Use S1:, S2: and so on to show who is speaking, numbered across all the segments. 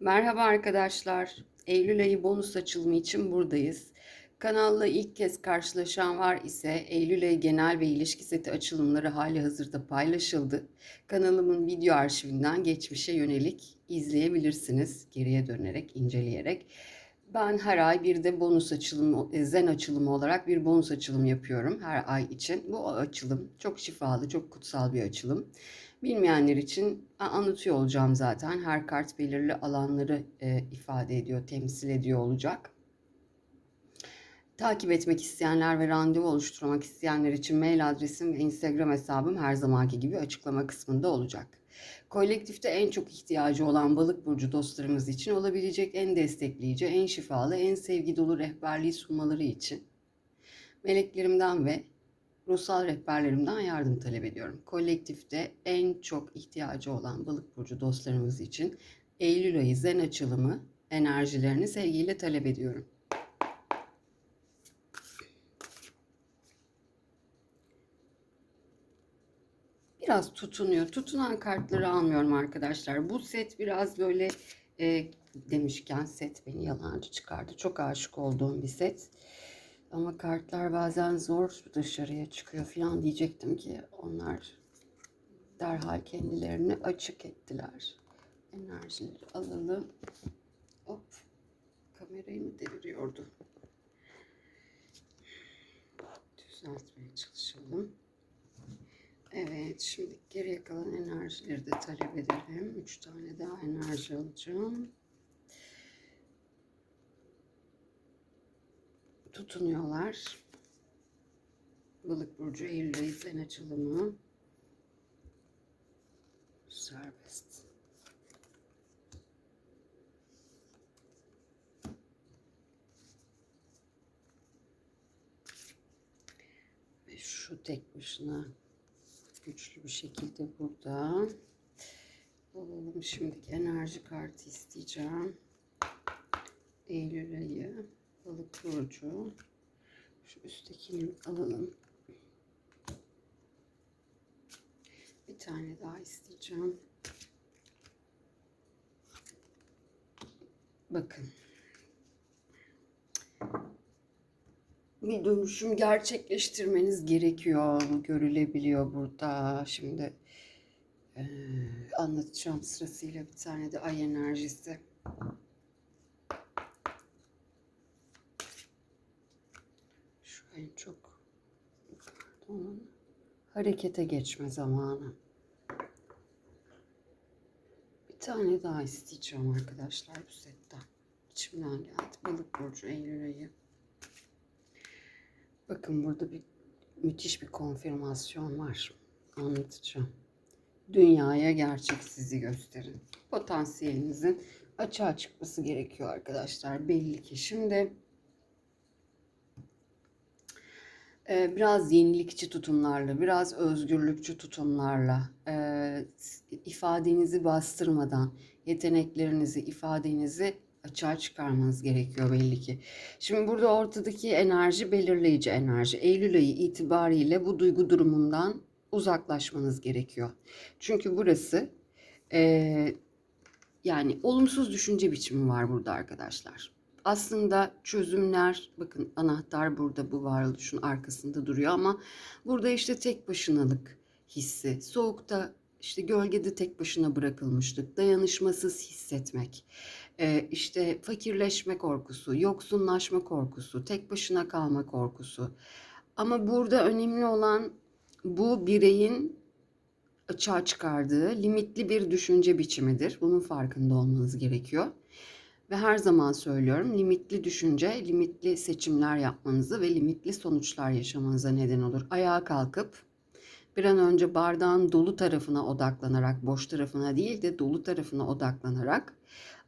S1: Merhaba arkadaşlar. Eylül ayı bonus açılımı için buradayız. Kanalla ilk kez karşılaşan var ise Eylül ayı genel ve ilişki seti açılımları hali hazırda paylaşıldı. Kanalımın video arşivinden geçmişe yönelik izleyebilirsiniz. Geriye dönerek, inceleyerek. Ben her ay bir de bonus açılımı, e, zen açılımı olarak bir bonus açılım yapıyorum her ay için. Bu açılım çok şifalı, çok kutsal bir açılım. Bilmeyenler için anlatıyor olacağım zaten. Her kart belirli alanları e, ifade ediyor, temsil ediyor olacak. Takip etmek isteyenler ve randevu oluşturmak isteyenler için mail adresim ve Instagram hesabım her zamanki gibi açıklama kısmında olacak. Kolektifte en çok ihtiyacı olan balık burcu dostlarımız için olabilecek en destekleyici, en şifalı, en sevgi dolu rehberliği sunmaları için meleklerimden ve ruhsal rehberlerimden yardım talep ediyorum. Kolektifte en çok ihtiyacı olan balık burcu dostlarımız için Eylül ayı zen açılımı enerjilerini sevgiyle talep ediyorum. Biraz tutunuyor. Tutunan kartları almıyorum arkadaşlar. Bu set biraz böyle e, demişken set beni yalancı çıkardı. Çok aşık olduğum bir set. Ama kartlar bazen zor dışarıya çıkıyor falan diyecektim ki onlar derhal kendilerini açık ettiler. Enerjileri alalım. Hop. Kamerayı mı deviriyordu? Düzeltmeye çalışalım. Evet, şimdi geriye kalan enerjileri de talep edelim. Üç tane daha enerji alacağım. Tutunuyorlar. Balık burcu Eylül ayı zen açılımı. Serbest. Ve şu tek başına güçlü bir şekilde burada. Alalım şimdiki enerji kartı isteyeceğim. Eylül ayı balık burcu. Şu üsttekini alalım. Bir tane daha isteyeceğim. Bakın. bir dönüşüm gerçekleştirmeniz gerekiyor. Görülebiliyor burada. Şimdi anlatacağım sırasıyla bir tane de ay enerjisi. Şu en çok pardon, harekete geçme zamanı. Bir tane daha isteyeceğim arkadaşlar bu setten. İçimden geldi. Balık burcu Eylül ayı. Bakın burada bir müthiş bir konfirmasyon var. Anlatacağım. Dünyaya gerçek sizi gösterin. Potansiyelinizin açığa çıkması gerekiyor arkadaşlar. Belli ki şimdi e, biraz yenilikçi tutumlarla, biraz özgürlükçü tutumlarla, ifadenizi bastırmadan, yeteneklerinizi, ifadenizi açığa çıkarmanız gerekiyor belli ki. Şimdi burada ortadaki enerji belirleyici enerji. Eylül ayı itibariyle bu duygu durumundan uzaklaşmanız gerekiyor. Çünkü burası e, yani olumsuz düşünce biçimi var burada arkadaşlar. Aslında çözümler, bakın anahtar burada bu varoluşun arkasında duruyor ama burada işte tek başınalık hissi, soğukta işte gölgede tek başına bırakılmışlık, dayanışmasız hissetmek, e, işte fakirleşme korkusu, yoksunlaşma korkusu, tek başına kalma korkusu. Ama burada önemli olan bu bireyin açığa çıkardığı limitli bir düşünce biçimidir. Bunun farkında olmanız gerekiyor. Ve her zaman söylüyorum limitli düşünce, limitli seçimler yapmanızı ve limitli sonuçlar yaşamanıza neden olur. Ayağa kalkıp bir an önce bardağın dolu tarafına odaklanarak, boş tarafına değil de dolu tarafına odaklanarak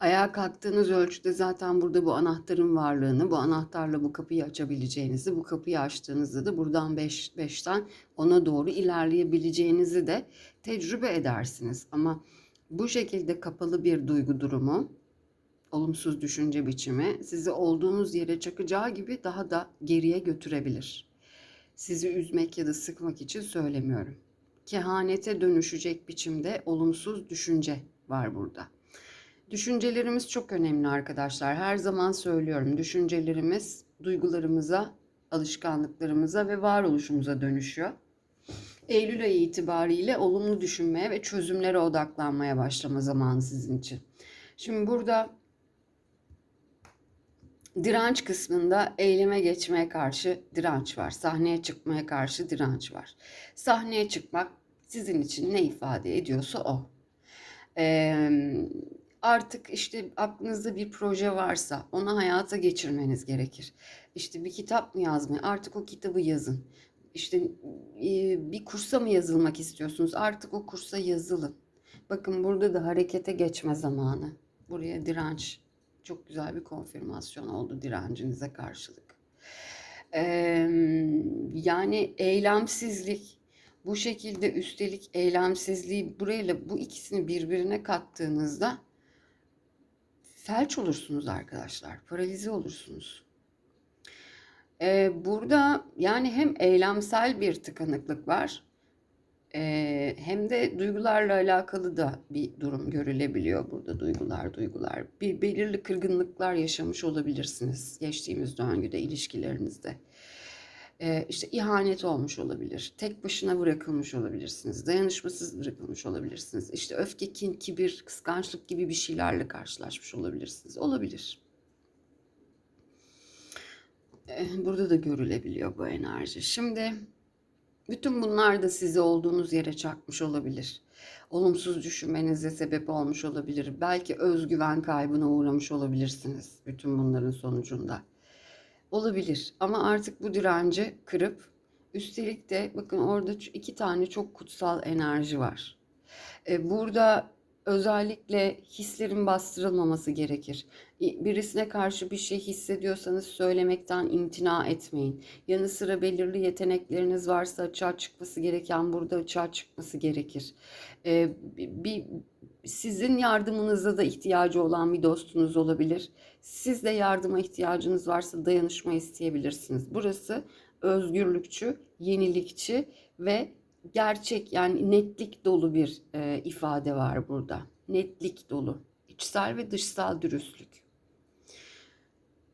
S1: ayağa kalktığınız ölçüde zaten burada bu anahtarın varlığını, bu anahtarla bu kapıyı açabileceğinizi, bu kapıyı açtığınızda da buradan 5 beş, 5'ten ona doğru ilerleyebileceğinizi de tecrübe edersiniz. Ama bu şekilde kapalı bir duygu durumu, olumsuz düşünce biçimi sizi olduğunuz yere çakacağı gibi daha da geriye götürebilir. Sizi üzmek ya da sıkmak için söylemiyorum. Kehanete dönüşecek biçimde olumsuz düşünce var burada. Düşüncelerimiz çok önemli arkadaşlar. Her zaman söylüyorum. Düşüncelerimiz duygularımıza, alışkanlıklarımıza ve varoluşumuza dönüşüyor. Eylül ayı itibariyle olumlu düşünmeye ve çözümlere odaklanmaya başlama zamanı sizin için. Şimdi burada direnç kısmında eyleme geçmeye karşı direnç var. Sahneye çıkmaya karşı direnç var. Sahneye çıkmak sizin için ne ifade ediyorsa o. Ee, artık işte aklınızda bir proje varsa onu hayata geçirmeniz gerekir. İşte bir kitap mı yazmayı artık o kitabı yazın. İşte e, bir kursa mı yazılmak istiyorsunuz? Artık o kursa yazılın. Bakın burada da harekete geçme zamanı. Buraya direnç çok güzel bir konfirmasyon oldu direncinize karşılık. Ee, yani eylemsizlik bu şekilde üstelik eylemsizliği burayla bu ikisini birbirine kattığınızda felç olursunuz arkadaşlar. Paralize olursunuz. Ee, burada yani hem eylemsel bir tıkanıklık var hem de duygularla alakalı da bir durum görülebiliyor burada duygular duygular. Bir belirli kırgınlıklar yaşamış olabilirsiniz geçtiğimiz döngüde ilişkilerinizde. Ee, işte ihanet olmuş olabilir, tek başına bırakılmış olabilirsiniz, dayanışmasız bırakılmış olabilirsiniz. İşte öfke, kin, kibir, kıskançlık gibi bir şeylerle karşılaşmış olabilirsiniz. Olabilir. Ee, burada da görülebiliyor bu enerji. Şimdi bütün bunlar da sizi olduğunuz yere çakmış olabilir. Olumsuz düşünmenize sebep olmuş olabilir. Belki özgüven kaybına uğramış olabilirsiniz bütün bunların sonucunda. Olabilir ama artık bu direnci kırıp üstelik de bakın orada iki tane çok kutsal enerji var. Ee, burada özellikle hislerin bastırılmaması gerekir. Birisine karşı bir şey hissediyorsanız söylemekten imtina etmeyin. Yanı sıra belirli yetenekleriniz varsa açığa çıkması gereken burada açığa çıkması gerekir. Ee, bir sizin yardımınıza da ihtiyacı olan bir dostunuz olabilir. Siz de yardıma ihtiyacınız varsa dayanışma isteyebilirsiniz. Burası özgürlükçü, yenilikçi ve gerçek yani netlik dolu bir e, ifade var burada. Netlik dolu. içsel ve dışsal dürüstlük.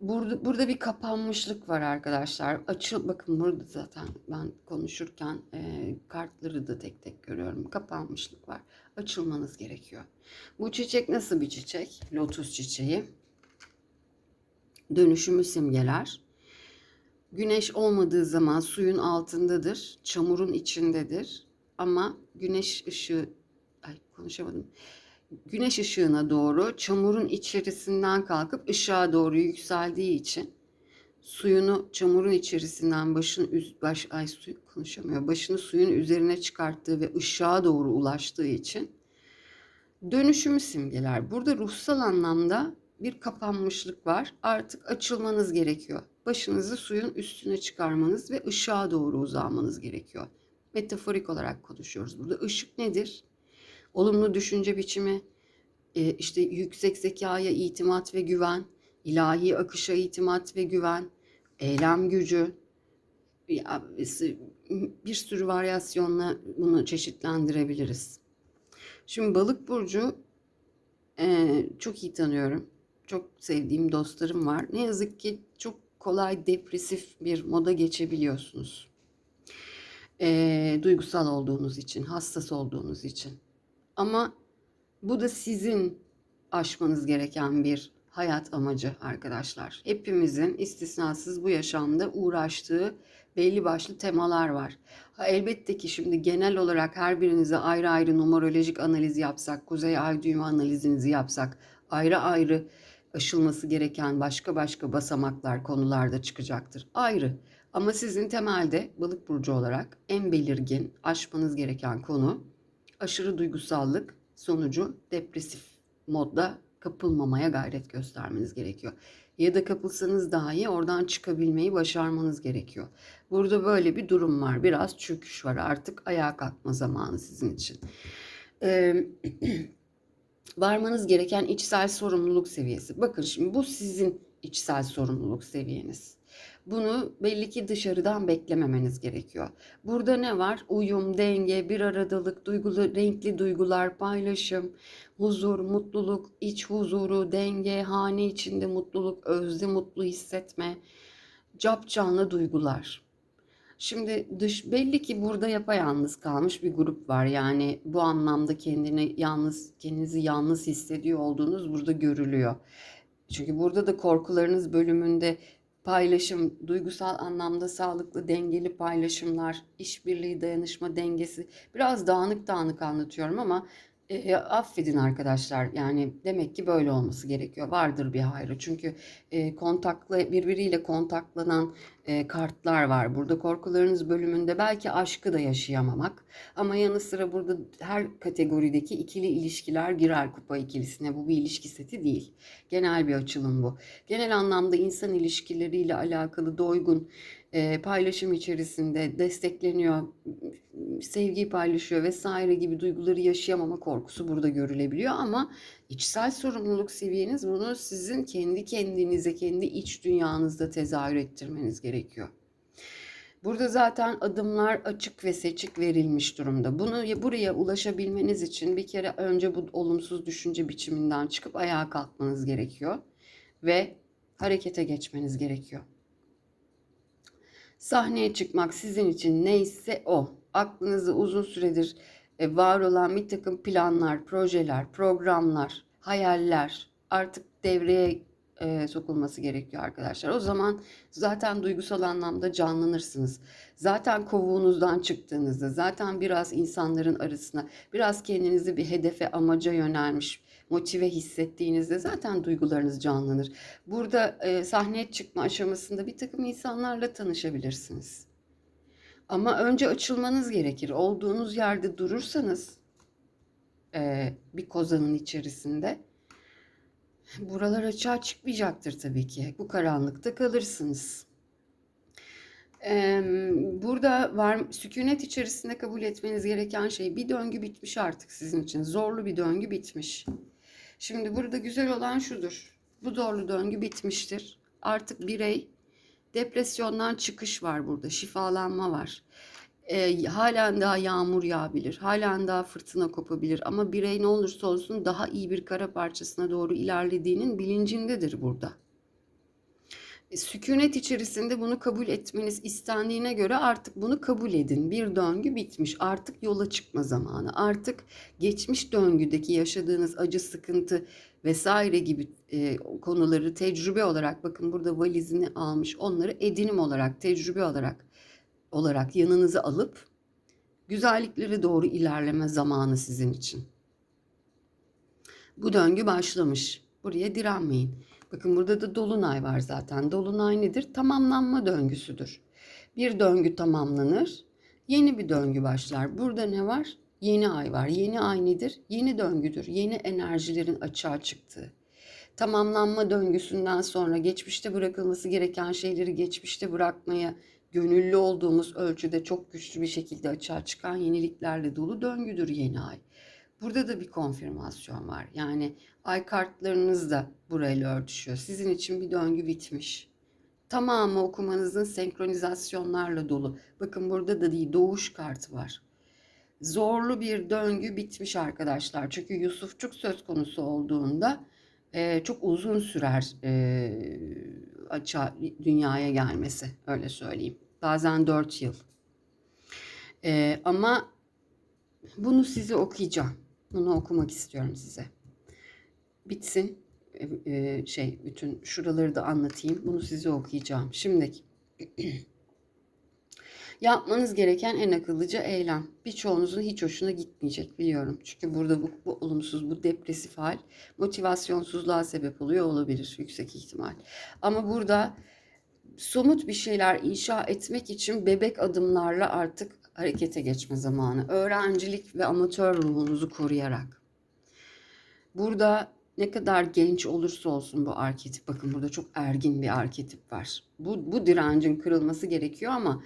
S1: Burada, burada bir kapanmışlık var arkadaşlar. Açıl bakın burada zaten ben konuşurken e, kartları da tek tek görüyorum. Kapanmışlık var. Açılmanız gerekiyor. Bu çiçek nasıl bir çiçek? Lotus çiçeği. Dönüşümü simgeler. Güneş olmadığı zaman suyun altındadır, çamurun içindedir. Ama güneş ışığı, ay konuşamadım. Güneş ışığına doğru çamurun içerisinden kalkıp ışığa doğru yükseldiği için suyunu çamurun içerisinden başın baş ay su konuşamıyor. Başını suyun üzerine çıkarttığı ve ışığa doğru ulaştığı için dönüşümü simgeler. Burada ruhsal anlamda bir kapanmışlık var. Artık açılmanız gerekiyor. Başınızı suyun üstüne çıkarmanız ve ışığa doğru uzanmanız gerekiyor. Metaforik olarak konuşuyoruz burada. Işık nedir? Olumlu düşünce biçimi, e, işte yüksek zekaya itimat ve güven, ilahi akışa itimat ve güven, eylem gücü, bir sürü varyasyonla bunu çeşitlendirebiliriz. Şimdi balık burcu e, çok iyi tanıyorum. Çok sevdiğim dostlarım var. Ne yazık ki çok kolay depresif bir moda geçebiliyorsunuz. E, duygusal olduğunuz için, hassas olduğunuz için. Ama bu da sizin aşmanız gereken bir hayat amacı arkadaşlar. Hepimizin istisnasız bu yaşamda uğraştığı belli başlı temalar var. Ha, elbette ki şimdi genel olarak her birinize ayrı ayrı numerolojik analiz yapsak, kuzey ay düğümü analizinizi yapsak, ayrı ayrı aşılması gereken başka başka basamaklar, konularda çıkacaktır. Ayrı. Ama sizin temelde balık burcu olarak en belirgin aşmanız gereken konu aşırı duygusallık sonucu depresif modda kapılmamaya gayret göstermeniz gerekiyor. Ya da kapılsanız dahi oradan çıkabilmeyi başarmanız gerekiyor. Burada böyle bir durum var. Biraz çöküş var. Artık ayağa kalkma zamanı sizin için. Ee, varmanız gereken içsel sorumluluk seviyesi. Bakın şimdi bu sizin içsel sorumluluk seviyeniz. Bunu belli ki dışarıdan beklememeniz gerekiyor. Burada ne var? Uyum, denge, bir aradalık, duygulu, renkli duygular, paylaşım, huzur, mutluluk, iç huzuru, denge, hane içinde mutluluk, özde mutlu hissetme, cap canlı duygular. Şimdi dış belli ki burada yapayalnız kalmış bir grup var. Yani bu anlamda kendini yalnız kendinizi yalnız hissediyor olduğunuz burada görülüyor. Çünkü burada da korkularınız bölümünde paylaşım, duygusal anlamda sağlıklı, dengeli paylaşımlar, işbirliği, dayanışma dengesi. Biraz dağınık dağınık anlatıyorum ama e, affedin arkadaşlar. Yani demek ki böyle olması gerekiyor. Vardır bir hayrı. Çünkü e, kontakla birbiriyle kontaklanan e, kartlar var. Burada korkularınız bölümünde belki aşkı da yaşayamamak. Ama yanı sıra burada her kategorideki ikili ilişkiler girer kupa ikilisine. Bu bir ilişki seti değil. Genel bir açılım bu. Genel anlamda insan ilişkileriyle alakalı doygun e, paylaşım içerisinde destekleniyor, sevgiyi paylaşıyor vesaire gibi duyguları yaşayamama korkusu burada görülebiliyor ama içsel sorumluluk seviyeniz bunu sizin kendi kendinize, kendi iç dünyanızda tezahür ettirmeniz gerekiyor. Burada zaten adımlar açık ve seçik verilmiş durumda. Bunu buraya ulaşabilmeniz için bir kere önce bu olumsuz düşünce biçiminden çıkıp ayağa kalkmanız gerekiyor ve harekete geçmeniz gerekiyor. Sahneye çıkmak sizin için neyse o. Aklınızda uzun süredir e, var olan bir takım planlar, projeler, programlar, hayaller artık devreye e, sokulması gerekiyor arkadaşlar. O zaman zaten duygusal anlamda canlanırsınız. Zaten kovuğunuzdan çıktığınızda, zaten biraz insanların arasına, biraz kendinizi bir hedefe, amaca yönelmiş, motive hissettiğinizde zaten duygularınız canlanır. Burada e, sahneye çıkma aşamasında bir takım insanlarla tanışabilirsiniz. Ama önce açılmanız gerekir. Olduğunuz yerde durursanız e, bir kozanın içerisinde buralar açığa çıkmayacaktır tabii ki. Bu karanlıkta kalırsınız. Burada var sükunet içerisinde kabul etmeniz gereken şey bir döngü bitmiş artık sizin için. Zorlu bir döngü bitmiş. Şimdi burada güzel olan şudur. Bu zorlu döngü bitmiştir. Artık birey depresyondan çıkış var burada. Şifalanma var. E, halen daha yağmur yağabilir. Halen daha fırtına kopabilir. Ama birey ne olursa olsun daha iyi bir kara parçasına doğru ilerlediğinin bilincindedir burada. E, sükunet içerisinde bunu kabul etmeniz istendiğine göre artık bunu kabul edin. Bir döngü bitmiş. Artık yola çıkma zamanı. Artık geçmiş döngüdeki yaşadığınız acı, sıkıntı vesaire gibi e, konuları tecrübe olarak bakın burada valizini almış. Onları edinim olarak, tecrübe olarak olarak yanınıza alıp güzelliklere doğru ilerleme zamanı sizin için. Bu döngü başlamış. Buraya direnmeyin. Bakın burada da dolunay var zaten. Dolunay nedir? Tamamlanma döngüsüdür. Bir döngü tamamlanır, yeni bir döngü başlar. Burada ne var? Yeni ay var. Yeni ay nedir? Yeni döngüdür. Yeni enerjilerin açığa çıktığı. Tamamlanma döngüsünden sonra geçmişte bırakılması gereken şeyleri geçmişte bırakmaya gönüllü olduğumuz ölçüde çok güçlü bir şekilde açığa çıkan yeniliklerle dolu döngüdür yeni ay. Burada da bir konfirmasyon var. Yani ay kartlarınız da burayla örtüşüyor. Sizin için bir döngü bitmiş. Tamamı okumanızın senkronizasyonlarla dolu. Bakın burada da değil doğuş kartı var. Zorlu bir döngü bitmiş arkadaşlar. Çünkü Yusufçuk söz konusu olduğunda e, çok uzun sürer e, açığa dünyaya gelmesi öyle söyleyeyim. Bazen 4 yıl. E, ama bunu size okuyacağım. Bunu okumak istiyorum size. Bitsin. Ee, şey bütün şuraları da anlatayım. Bunu size okuyacağım. Şimdi yapmanız gereken en akıllıca eylem. Birçoğunuzun hiç hoşuna gitmeyecek biliyorum. Çünkü burada bu, bu olumsuz, bu depresif hal motivasyonsuzluğa sebep oluyor olabilir yüksek ihtimal. Ama burada somut bir şeyler inşa etmek için bebek adımlarla artık harekete geçme zamanı. Öğrencilik ve amatör ruhunuzu koruyarak. Burada ne kadar genç olursa olsun bu arketip bakın burada çok ergin bir arketip var. Bu, bu direncin kırılması gerekiyor ama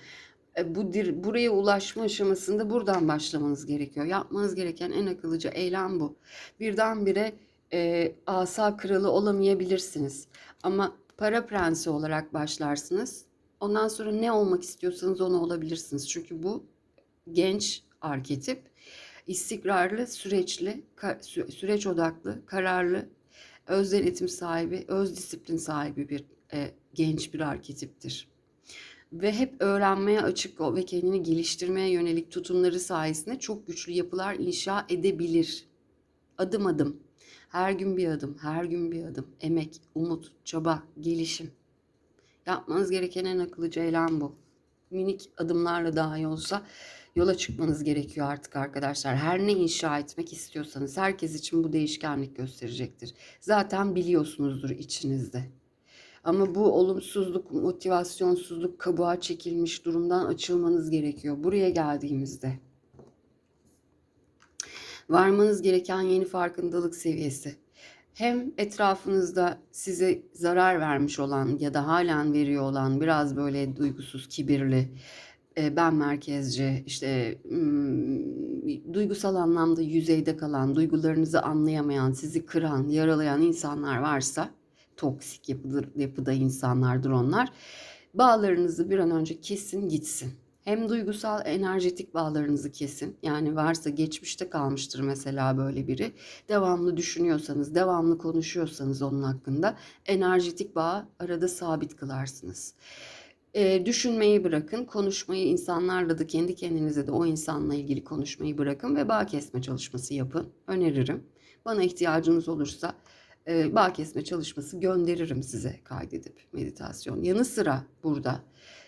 S1: e, bu dir, buraya ulaşma aşamasında buradan başlamanız gerekiyor. Yapmanız gereken en akıllıca eylem bu. Birdenbire e, asa kralı olamayabilirsiniz. Ama para prensi olarak başlarsınız. Ondan sonra ne olmak istiyorsanız onu olabilirsiniz. Çünkü bu genç arketip istikrarlı, süreçli, süreç odaklı, kararlı, öz denetim sahibi, öz disiplin sahibi bir e, genç bir arketiptir. Ve hep öğrenmeye açık ve kendini geliştirmeye yönelik tutumları sayesinde çok güçlü yapılar inşa edebilir. Adım adım, her gün bir adım, her gün bir adım, emek, umut, çaba, gelişim. Yapmanız gereken en akıllıca eylem bu. Minik adımlarla dahi olsa yola çıkmanız gerekiyor artık arkadaşlar. Her ne inşa etmek istiyorsanız herkes için bu değişkenlik gösterecektir. Zaten biliyorsunuzdur içinizde. Ama bu olumsuzluk, motivasyonsuzluk, kabuğa çekilmiş durumdan açılmanız gerekiyor. Buraya geldiğimizde varmanız gereken yeni farkındalık seviyesi. Hem etrafınızda size zarar vermiş olan ya da halen veriyor olan biraz böyle duygusuz, kibirli, ben merkezci, işte duygusal anlamda yüzeyde kalan, duygularınızı anlayamayan, sizi kıran, yaralayan insanlar varsa, toksik yapıdır, yapıda insanlardır onlar. Bağlarınızı bir an önce kesin gitsin. Hem duygusal enerjetik bağlarınızı kesin. Yani varsa geçmişte kalmıştır mesela böyle biri. Devamlı düşünüyorsanız, devamlı konuşuyorsanız onun hakkında enerjetik bağı arada sabit kılarsınız. E, düşünmeyi bırakın, konuşmayı insanlarla da kendi kendinize de o insanla ilgili konuşmayı bırakın ve bağ kesme çalışması yapın. Öneririm. Bana ihtiyacınız olursa e, bağ kesme çalışması gönderirim size kaydedip meditasyon. Yanı sıra burada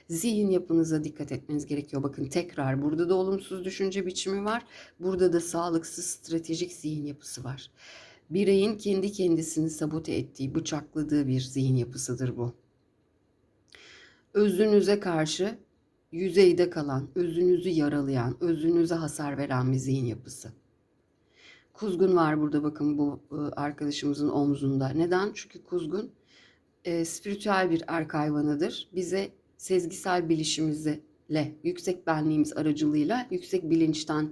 S1: zihin yapınıza dikkat etmeniz gerekiyor. Bakın tekrar burada da olumsuz düşünce biçimi var. Burada da sağlıksız stratejik zihin yapısı var. Bireyin kendi kendisini sabote ettiği, bıçakladığı bir zihin yapısıdır bu. Özünüze karşı yüzeyde kalan, özünüzü yaralayan, özünüze hasar veren bir zihin yapısı. Kuzgun var burada bakın bu e, arkadaşımızın omzunda. Neden? Çünkü kuzgun e, spiritüel bir erk hayvanıdır. Bize sezgisel bilişimizle, yüksek benliğimiz aracılığıyla yüksek bilinçten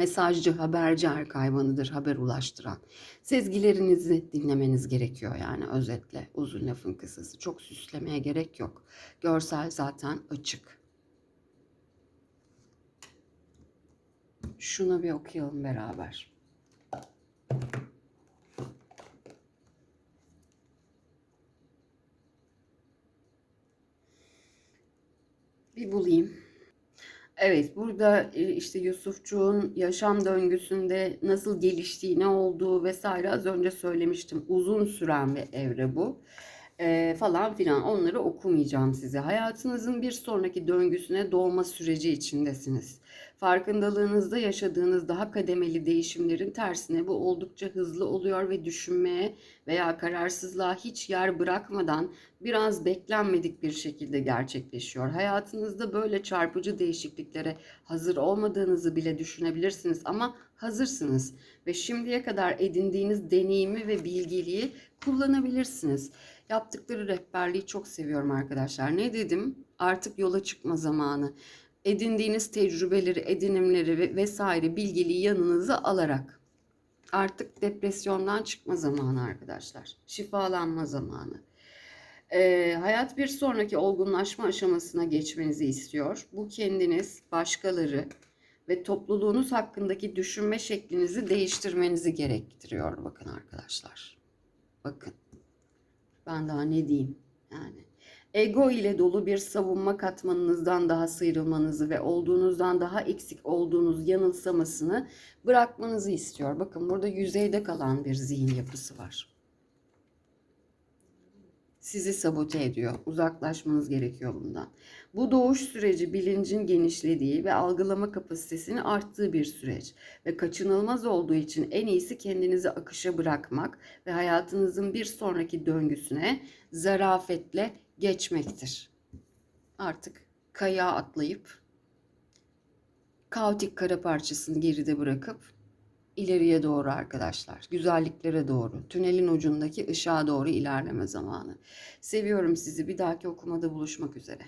S1: mesajcı, haberci erk hayvanıdır, haber ulaştıran. Sezgilerinizi dinlemeniz gerekiyor yani özetle, uzun lafın kısası. Çok süslemeye gerek yok. Görsel zaten açık. Şunu bir okuyalım beraber. Bir bulayım. Evet, burada e, işte Yusufçuğun yaşam döngüsünde nasıl geliştiği, ne olduğu vesaire az önce söylemiştim. Uzun süren bir evre bu. Falan filan onları okumayacağım size. Hayatınızın bir sonraki döngüsüne doğma süreci içindesiniz. Farkındalığınızda yaşadığınız daha kademeli değişimlerin tersine bu oldukça hızlı oluyor ve düşünmeye veya kararsızlığa hiç yer bırakmadan biraz beklenmedik bir şekilde gerçekleşiyor. Hayatınızda böyle çarpıcı değişikliklere hazır olmadığınızı bile düşünebilirsiniz ama hazırsınız ve şimdiye kadar edindiğiniz deneyimi ve bilgiliği kullanabilirsiniz. Yaptıkları rehberliği çok seviyorum arkadaşlar. Ne dedim? Artık yola çıkma zamanı. Edindiğiniz tecrübeleri, edinimleri vesaire bilgiliği yanınıza alarak artık depresyondan çıkma zamanı arkadaşlar. Şifalanma zamanı. Ee, hayat bir sonraki olgunlaşma aşamasına geçmenizi istiyor. Bu kendiniz, başkaları ve topluluğunuz hakkındaki düşünme şeklinizi değiştirmenizi gerektiriyor bakın arkadaşlar. Bakın. Ben daha ne diyeyim yani. Ego ile dolu bir savunma katmanınızdan daha sıyrılmanızı ve olduğunuzdan daha eksik olduğunuz yanılsamasını bırakmanızı istiyor. Bakın burada yüzeyde kalan bir zihin yapısı var. Sizi sabote ediyor. Uzaklaşmanız gerekiyor bundan. Bu doğuş süreci bilincin genişlediği ve algılama kapasitesinin arttığı bir süreç ve kaçınılmaz olduğu için en iyisi kendinizi akışa bırakmak ve hayatınızın bir sonraki döngüsüne zarafetle geçmektir. Artık kaya atlayıp kaotik kara parçasını geride bırakıp ileriye doğru arkadaşlar. Güzelliklere doğru. Tünelin ucundaki ışığa doğru ilerleme zamanı. Seviyorum sizi. Bir dahaki okumada buluşmak üzere.